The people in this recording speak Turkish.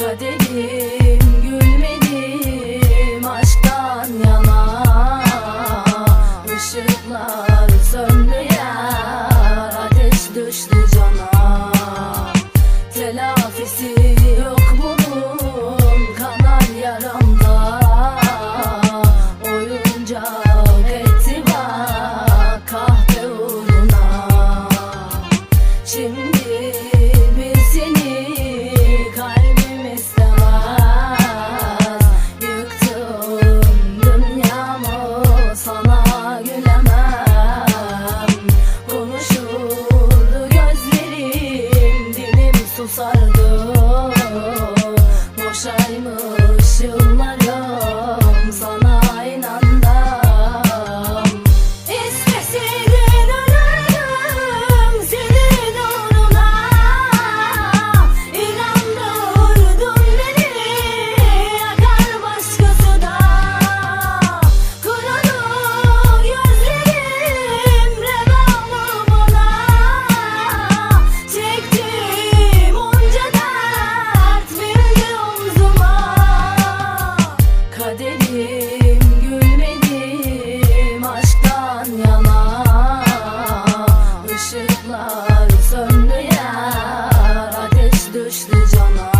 kaderim gülmedim aşktan yana. Işıklar sönmeyen ateş düştü cana. to alone 情の